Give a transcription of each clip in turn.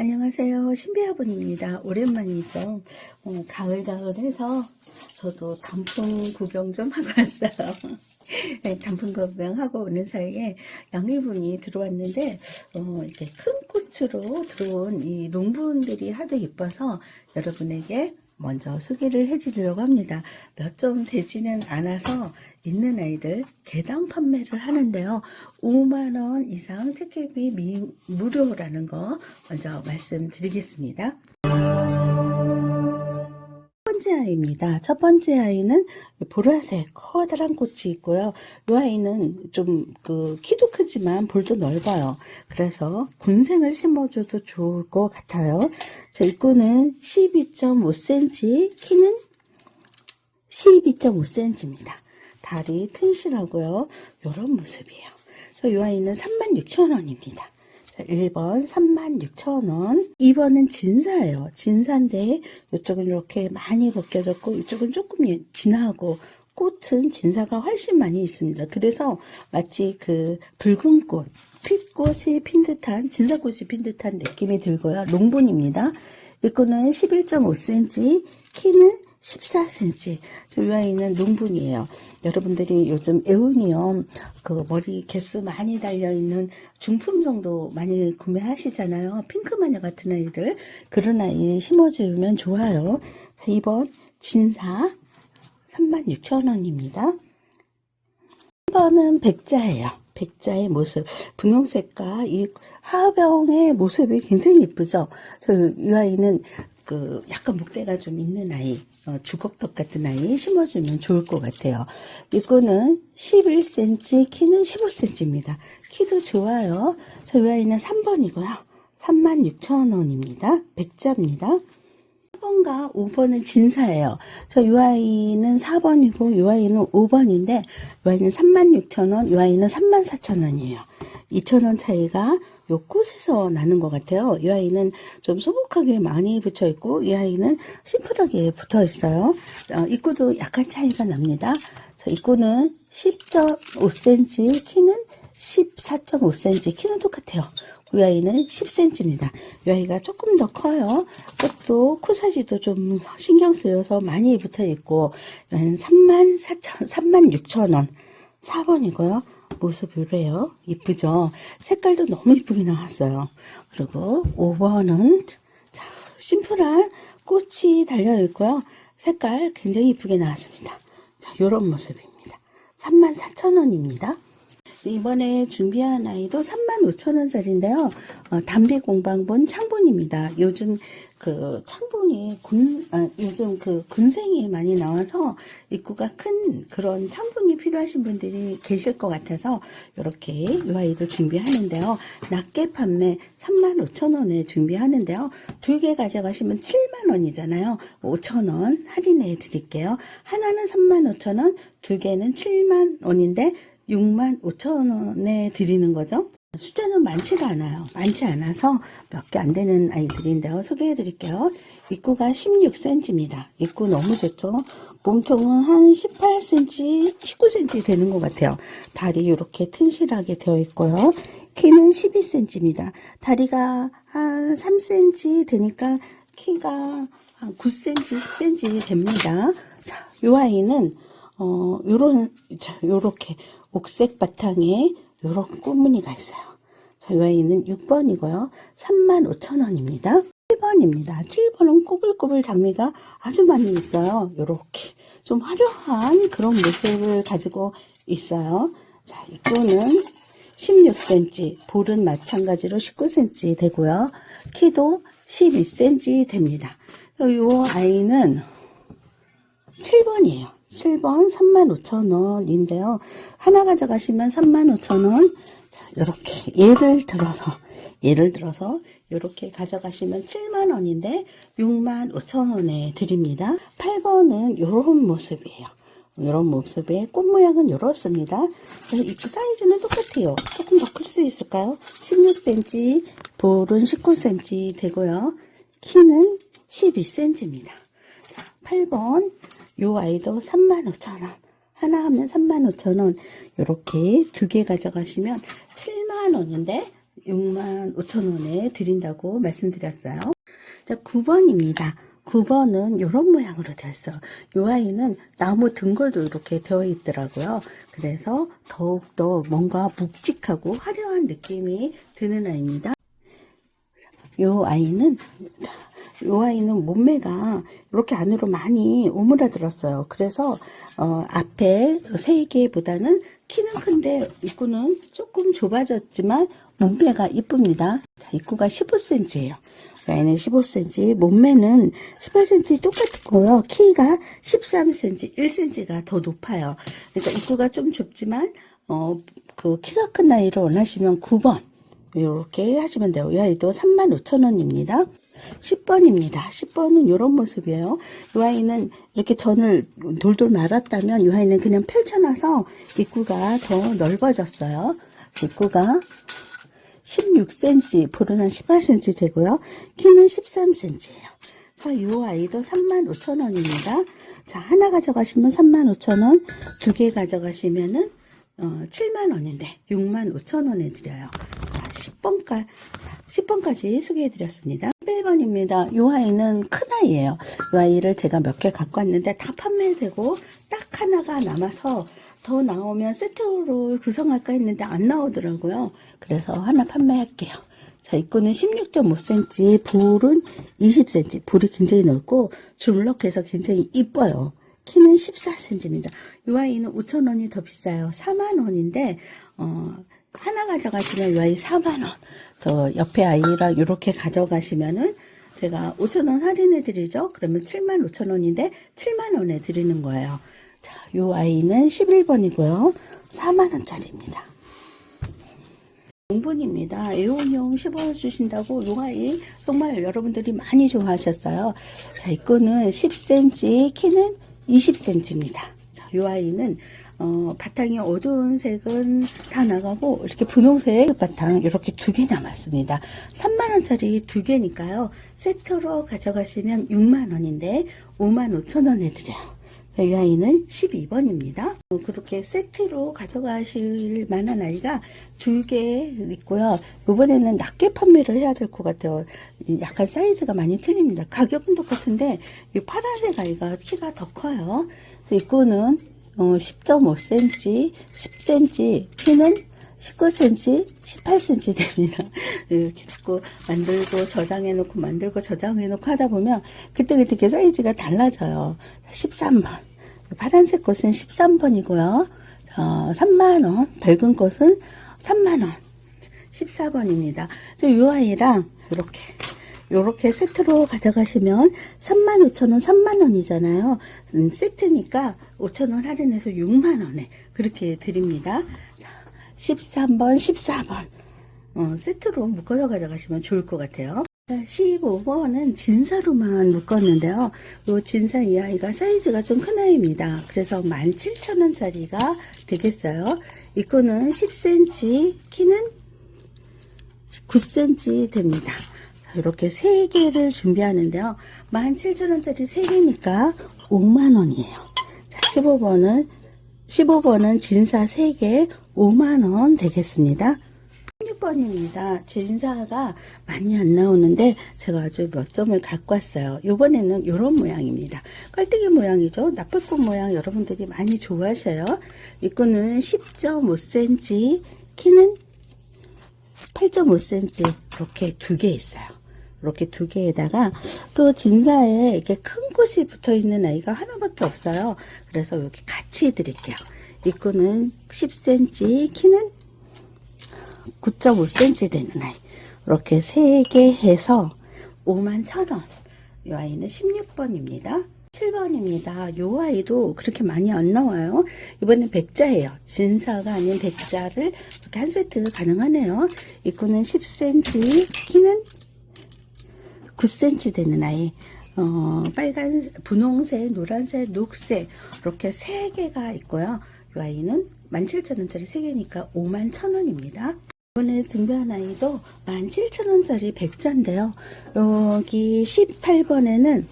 안녕하세요. 신비아분입니다. 오랜만이죠. 어, 가을 가을 해서 저도 단풍 구경 좀 하고 왔어요. 네, 단풍 구경하고 오는 사이에 양이분이 들어왔는데 어, 이렇게 큰 꽃으로 들어온 이 농부분들이 하도 이뻐서 여러분에게 먼저 소개를 해드리려고 합니다. 몇 점 되지는 않아서 있는 아이들 개당 판매를 하는데요. 5만원 이상 미, 무료라는 거 먼저 말씀드리겠습니다. 첫 번째 아이입니다. 첫 번째 아이는 보라색 커다란 꽃이 있고요. 이 아이는 좀 그 키도 크지만 볼도 넓어요. 그래서 군생을 심어줘도 좋을 것 같아요. 자, 입구는 12.5cm, 키는 12.5cm입니다. 다리 튼실하고요. 이런 모습이에요. 이 아이는 36,000원입니다. 1번 36,000원. 2번은 진사예요. 진사인데 이쪽은 이렇게 많이 벗겨졌고 이쪽은 조금 예, 진하고 꽃은 진사가 훨씬 많이 있습니다. 그래서 마치 그 붉은 꽃, 핏꽃이 핀 듯한 진사꽃이 핀 듯한 느낌이 들고요. 농분입니다. 이 거는 11.5cm, 키는 14cm. 저 이 아이는 농분이에요. 여러분들이 요즘 에오니엄 그 머리 개수 많이 달려있는 중품 정도 많이 구매하시잖아요. 핑크 마녀 같은 아이들. 그런 아이 심어주면 좋아요. 자, 2번 진사 36,000원입니다. 3번은 백자예요. 백자의 모습, 분홍색과 이 하병의 모습이 굉장히 예쁘죠. 저 이 아이는 그 약간 목대가 좀 있는 아이, 어, 주걱턱 같은 아이 심어주면 좋을 것 같아요. 이거는 11cm, 키는 15cm입니다. 키도 좋아요. 저이 아이는 3번이고요. 36,000원입니다. 백자입니다. 4번과 5번은 진사예요. 저 이 아이는 4번이고 이 아이는 5번인데 이 아이는 36,000원, 이 아이는 34,000원이에요. 2,000원 차이가 요 꽃에서 나는 것 같아요. 이 아이는 좀 소복하게 많이 붙여 있고 이 아이는 심플하게 붙어 있어요. 어, 입구도 약간 차이가 납니다. 자, 입구는 10.5cm, 키는 14.5cm, 키는 똑같아요. 이 아이는 10cm입니다. 이 아이가 조금 더 커요. 꽃도 코사지도 좀 신경 쓰여서 많이 붙어 있고, 3만 4천, 3만 6천 원. 4번이고요. 모습 이래요. 이쁘죠? 색깔도 너무 이쁘게 나왔어요. 그리고 5번은 자, 심플한 꽃이 달려 있고요. 색깔 굉장히 이쁘게 나왔습니다. 자, 요런 모습입니다. 3만 4천 원입니다. 이번에 준비한 아이도 35,000원짜리인데요. 어, 담비 공방본 창본입니다. 요즘 그 창본이 군, 아, 요즘 그 군생이 많이 나와서 입구가 큰 그런 창본이 필요하신 분들이 계실 것 같아서 이렇게 이 아이들 준비하는데요. 낮게 판매 35,000원에 준비하는데요. 두 개 가져가시면 7만원이잖아요. 5,000원 할인해 드릴게요. 하나는 35,000원, 두 개는 7만원인데 6만 5천 원에 드리는 거죠. 숫자는 많지가 않아요. 많지 않아서 몇 개 안 되는 아이들인데요. 소개해 드릴게요. 입구가 16cm입니다. 입구 너무 좋죠? 몸통은 한 18cm, 19cm 되는 것 같아요. 다리 이렇게 튼실하게 되어 있고요. 키는 12cm입니다. 다리가 한 3cm 되니까 키가 한 9cm, 10cm 됩니다. 자, 요 아이는 어, 요런, 자, 요렇게 옥색 바탕에 요런 꽃무늬가 있어요. 자, 이 아이는 6번이고요. 35,000원입니다. 7번입니다. 7번은 꼬불꼬불 장미가 아주 많이 있어요. 요렇게 좀 화려한 그런 모습을 가지고 있어요. 자, 이거는 16cm, 볼은 마찬가지로 19cm 되고요. 키도 12cm 됩니다. 요 아이는 7번이에요. 7번 35,000원인데요. 하나 가져가시면 35,000원. 자, 이렇게 예를 들어서 예를 들어서 이렇게 가져가시면 7만 원인데 6만 5천 원에 드립니다. 8번은 이런 모습이에요. 이런 모습의 꽃 모양은 이렇습니다. 입구 사이즈는 똑같아요. 조금 더 클 수 있을까요? 16cm, 볼은 19cm 되고요. 키는 12cm입니다. 8번 요 아이도 35,000원. 하나 하면 35,000원. 요렇게 두 개 가져가시면 7만원인데 6만 5천 원에 드린다고 말씀드렸어요. 자, 9번입니다. 9번은 이런 모양으로 되어 있어요. 이 아이는 나무 등골도 이렇게 되어 있더라고요. 그래서 더욱더 뭔가 묵직하고 화려한 느낌이 드는 아이입니다. 이 아이는 이 아이는 몸매가 이렇게 안으로 많이 오므라들었어요. 그래서 어, 앞에 세 개보다는 키는 큰데 입구는 조금 좁아졌지만 몸매가 이쁩니다. 자, 입구가 15cm예요. 아이는 15cm, 몸매는 18cm 똑같고요. 키가 13cm, 1cm가 더 높아요. 그러니까 입구가 좀 좁지만 어, 그 키가 큰 아이를 원하시면 9번 이렇게 하시면 돼요. 이 아이도 35,000원입니다. 10번입니다. 10번은 이런 모습이에요. 이 아이는 이렇게 전을 돌돌 말았다면 이 아이는 그냥 펼쳐놔서 입구가 더 넓어졌어요. 입구가 16cm, 볼은 한 18cm 되고요. 키는 13cm예요. 자, 이 아이도 35,000원입니다. 자, 하나 가져가시면 35,000원, 두 개 가져가시면은 어, 7만원인데 6만 5천원에 드려요. 자, 10번까, 10번까지 소개해드렸습니다. 11번입니다. 이 아이는 큰 아이예요. 이 아이를 제가 몇 개 갖고 왔는데 다 판매되고 딱 하나가 남아서 더 나오면 세트로 구성할까 했는데 안 나오더라고요. 그래서 하나 판매할게요. 자, 입구는 16.5cm, 볼은 20cm. 볼이 굉장히 넓고 줄럭해서 굉장히 이뻐요. 키는 14cm입니다. 이 아이는 5,000원이 더 비싸요. 4만원인데, 어, 하나 가져가시면 이 아이 4만원. 저 옆에 아이랑 이렇게 가져가시면은 제가 5,000원 할인해 드리죠. 그러면 7만 5천원인데 7만원에 드리는 거예요. 자, 이 아이는 11번이고요. 4만원짜리입니다. 용분입니다. 애원용 씹어주신다고 이 아이 정말 여러분들이 많이 좋아하셨어요. 자, 이 거는 10cm, 키는 20cm입니다. 자, 이 아이는 어, 바탕이 어두운 색은 다 나가고 이렇게 분홍색 바탕 이렇게 두 개 남았습니다. 3만원짜리 두 개니까요. 세트로 가져가시면 6만원인데 5만 5천원에 드려요. 이 아이는 12번입니다. 그렇게 세트로 가져가실 만한 아이가 두 개 있고요. 이번에는 낮게 판매를 해야 될 것 같아요. 약간 사이즈가 많이 틀립니다. 가격은 똑같은데 이 파란색 아이가 키가 더 커요. 이거는 10.5cm, 10cm, 키는 19cm, 18cm 됩니다. 이렇게 자꾸 만들고 저장해놓고 만들고 저장해놓고 하다 보면 그때그때 그 사이즈가 달라져요. 13번. 파란색 꽃은 13번이고요. 어, 3만원. 밝은 꽃은 3만원. 14번입니다. 이 아이랑 이렇게 요렇게 세트로 가져가시면 35,000원, 3만원이잖아요. 음, 세트니까 5,000원 할인해서 6만원에 그렇게 드립니다. 자, 13번, 14번. 어, 세트로 묶어서 가져가시면 좋을 것 같아요. 15번은 진사로만 묶었는데요. 요 진사 이 아이가 사이즈가 좀 큰 아이입니다. 그래서 17,000원짜리가 되겠어요. 이거는 10cm, 키는 9cm 됩니다. 이렇게 3개를 준비하는데요. 17,000원짜리 3개니까 5만원이에요. 자, 15번은, 15번은 진사 3개 5만원 되겠습니다. 16번입니다. 진사가 많이 안 나오는데 제가 아주 몇 점을 갖고 왔어요. 이번에는 이런 모양입니다. 깔때기 모양이죠. 나쁠꽃 모양 여러분들이 많이 좋아하셔요. 이거는 10.5cm, 키는 8.5cm 이렇게 두 개 있어요. 이렇게 두 개에다가 또 진사에 이렇게 큰 꽃이 붙어 있는 아이가 하나밖에 없어요. 그래서 이렇게 같이 드릴게요. 이거는 10cm, 키는 9.5cm 되는 아이. 이렇게 세 개 해서 5만 1,000원. 이 아이는 16번입니다. 7번입니다. 이 아이도 그렇게 많이 안 나와요. 이번엔 백자예요. 진사가 아닌 백자를 이렇게 한 세트 가능하네요. 이거는 10cm, 키는 9cm 되는 아이. 어, 빨간, 분홍색, 노란색, 녹색 이렇게 세 개가 있고요. 이 아이는 17,000원짜리 세 개니까 5만 1,000원입니다. 이번에 준비한 아이도 17,000원짜리 백자인데요. 여기 18번에는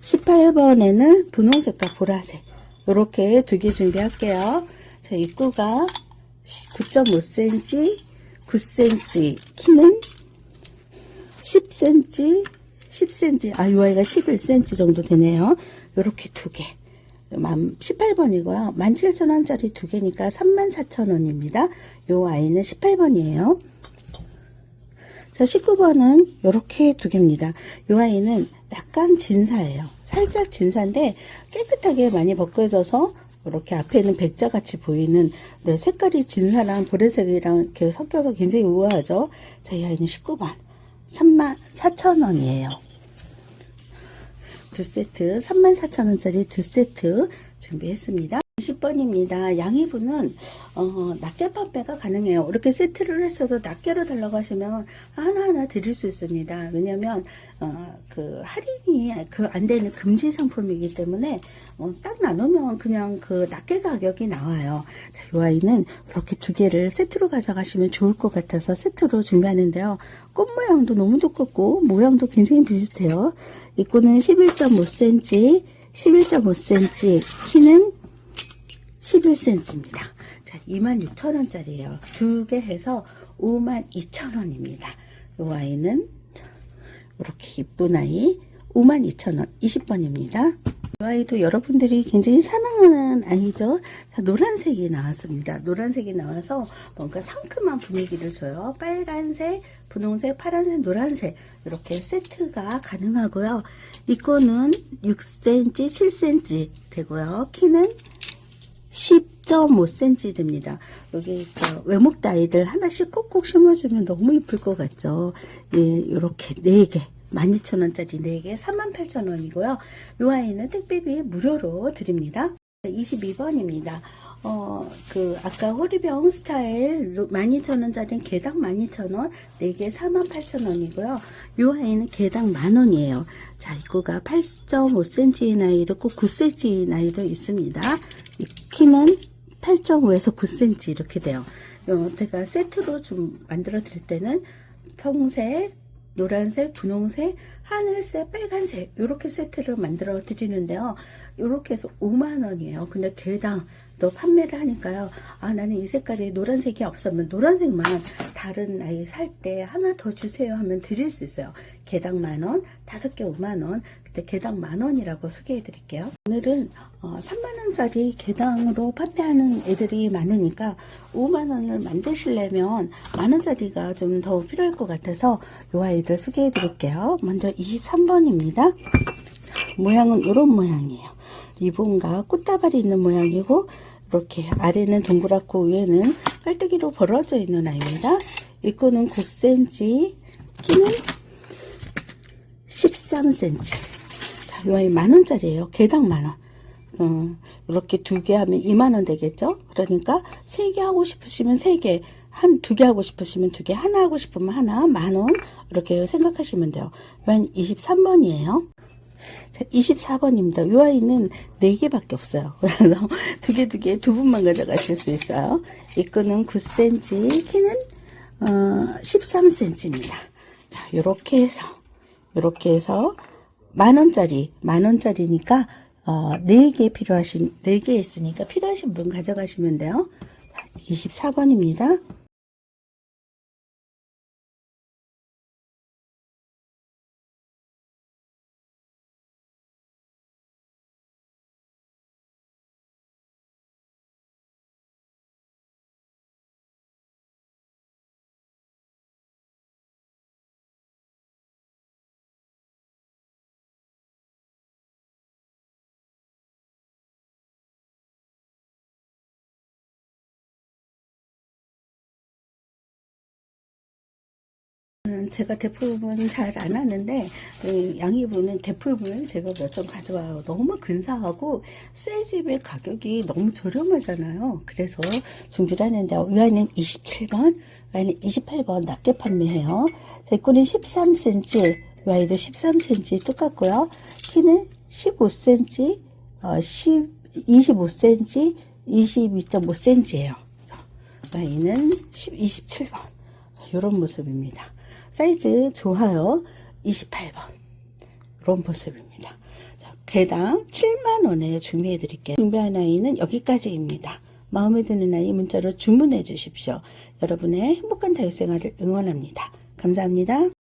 18번에는 분홍색과 보라색 이렇게 두 개 준비할게요. 자, 입구가 9.5cm, 9cm, 키는 10cm, 10cm, 아, 이 아이가 11cm 정도 되네요. 요렇게 두 개. 18번이고요. 17,000원짜리 두 개니까 34,000원입니다. 요 아이는 18번이에요. 자, 19번은 요렇게 두 개입니다. 요 아이는 약간 진사예요. 살짝 진사인데 깨끗하게 많이 벗겨져서 이렇게 앞에는 백자 같이 보이는 네, 색깔이 진사랑 보라색이랑 이렇게 섞여서 굉장히 우아하죠. 자, 이 아이는 19번. 3만 4천 원이에요. 두 세트, 34,000원짜리 두 세트 준비했습니다. 20번입니다. 양이분은 어, 낱개 판매가 가능해요. 이렇게 세트를 했어도 낱개로 달라고 하시면 하나하나 드릴 수 있습니다. 왜냐면 어, 그 할인이 그 안 되는 금지 상품이기 때문에 어, 딱 나누면 그냥 그 낱개 가격이 나와요. 자, 이 아이는 이렇게 두 개를 세트로 가져가시면 좋을 것 같아서 세트로 준비하는데요. 꽃 모양도 너무 두껍고 모양도 굉장히 비슷해요. 입구는 11.5cm, 11.5cm, 키는 11cm입니다. 자, 26,000원짜리예요. 두 개 해서 52,000원입니다. 이 아이는 이렇게 이쁜 아이 52,000원 20번입니다. 이 아이도 여러분들이 굉장히 사랑하는 아이죠. 자, 노란색이 나왔습니다. 노란색이 나와서 뭔가 상큼한 분위기를 줘요. 빨간색, 분홍색, 파란색, 노란색 이렇게 세트가 가능하고요. 이 거는 6cm, 7cm 되고요. 키는 10.5cm 됩니다. 여기 그 외목대 아이들 하나씩 꼭꼭 심어주면 너무 이쁠 것 같죠. 예, 요렇게 4개. 12,000원짜리 4개 38,000원이고요. 이 아이는 택배비 무료로 드립니다. 22번입니다. 어, 그, 아까 호리병 스타일 12,000원짜리 개당 12,000원, 4개 48,000원이고요. 이 아이는 개당 만원이에요. 자, 이거가 8.5cm인 아이도 있고 9cm인 아이도 있습니다. 이 키는 8.5에서 9cm 이렇게 돼요. 어, 제가 세트로 좀 만들어 드릴 때는 청색, 노란색, 분홍색, 하늘색, 빨간색 이렇게 세트를 만들어 드리는데요. 이렇게 해서 5만 원이에요. 근데 개당 또 판매를 하니까요. 아 나는 이 색깔이 노란색이 없으면 노란색만 다른 아이 살 때 하나 더 주세요 하면 드릴 수 있어요. 개당 만 원, 다섯 개 5만 원. 그때 개당 만 원이라고 소개해 드릴게요. 오늘은 어, 3만 원짜리 개당으로 판매하는 애들이 많으니까 5만 원을 만드시려면 만 원짜리가 좀 더 필요할 것 같아서 이 아이들 소개해 드릴게요. 먼저 23번입니다. 모양은 이런 모양이에요. 리본과 꽃다발이 있는 모양이고 이렇게 아래는 동그랗고 위에는 깔때기로 벌어져 있는 아이입니다. 입구는 9cm, 키는 13cm. 자, 이 아이 만원짜리예요. 개당 만원. 어, 이렇게 두 개 하면 2만원 되겠죠? 그러니까 세 개 하고 싶으시면 세 개, 한 두 개 하고 싶으시면 두 개, 하나 하고 싶으면 하나, 만원. 이렇게 생각하시면 돼요. 이건 23번이에요. 자, 24번입니다. 이 아이는 4개밖에 없어요. 그래서 두 개, 두 개, 두 분만 가져가실 수 있어요. 이 거는 9cm, 키는, 어, 13cm입니다. 자, 요렇게 해서, 요렇게 해서, 만원짜리, 만원짜리니까, 어, 4개 필요하신, 4개 있으니까 필요하신 분 가져가시면 돼요. 24번입니다. 제가 대포부분 잘 안 하는데 음, 양이분은 대포부분 제가 몇 점 가져와요. 너무 근사하고 새 집의 가격이 너무 저렴하잖아요. 그래서 준비를 하는데 이 아이는 27번, 이 아이는 28번 낮게 판매해요. 제 거는 13cm, 이 아이도 13cm 똑같고요. 키는 15cm, 어, 10, 25cm, 22.5cm예요. 이 아이는 10, 27번. 이런 모습입니다. 사이즈 좋아요. 28번. 이런 모습입니다. 자, 개당 7만원에 준비해 드릴게요. 준비한 아이는 여기까지입니다. 마음에 드는 아이 문자로 주문해 주십시오. 여러분의 행복한 다육생활을 응원합니다. 감사합니다.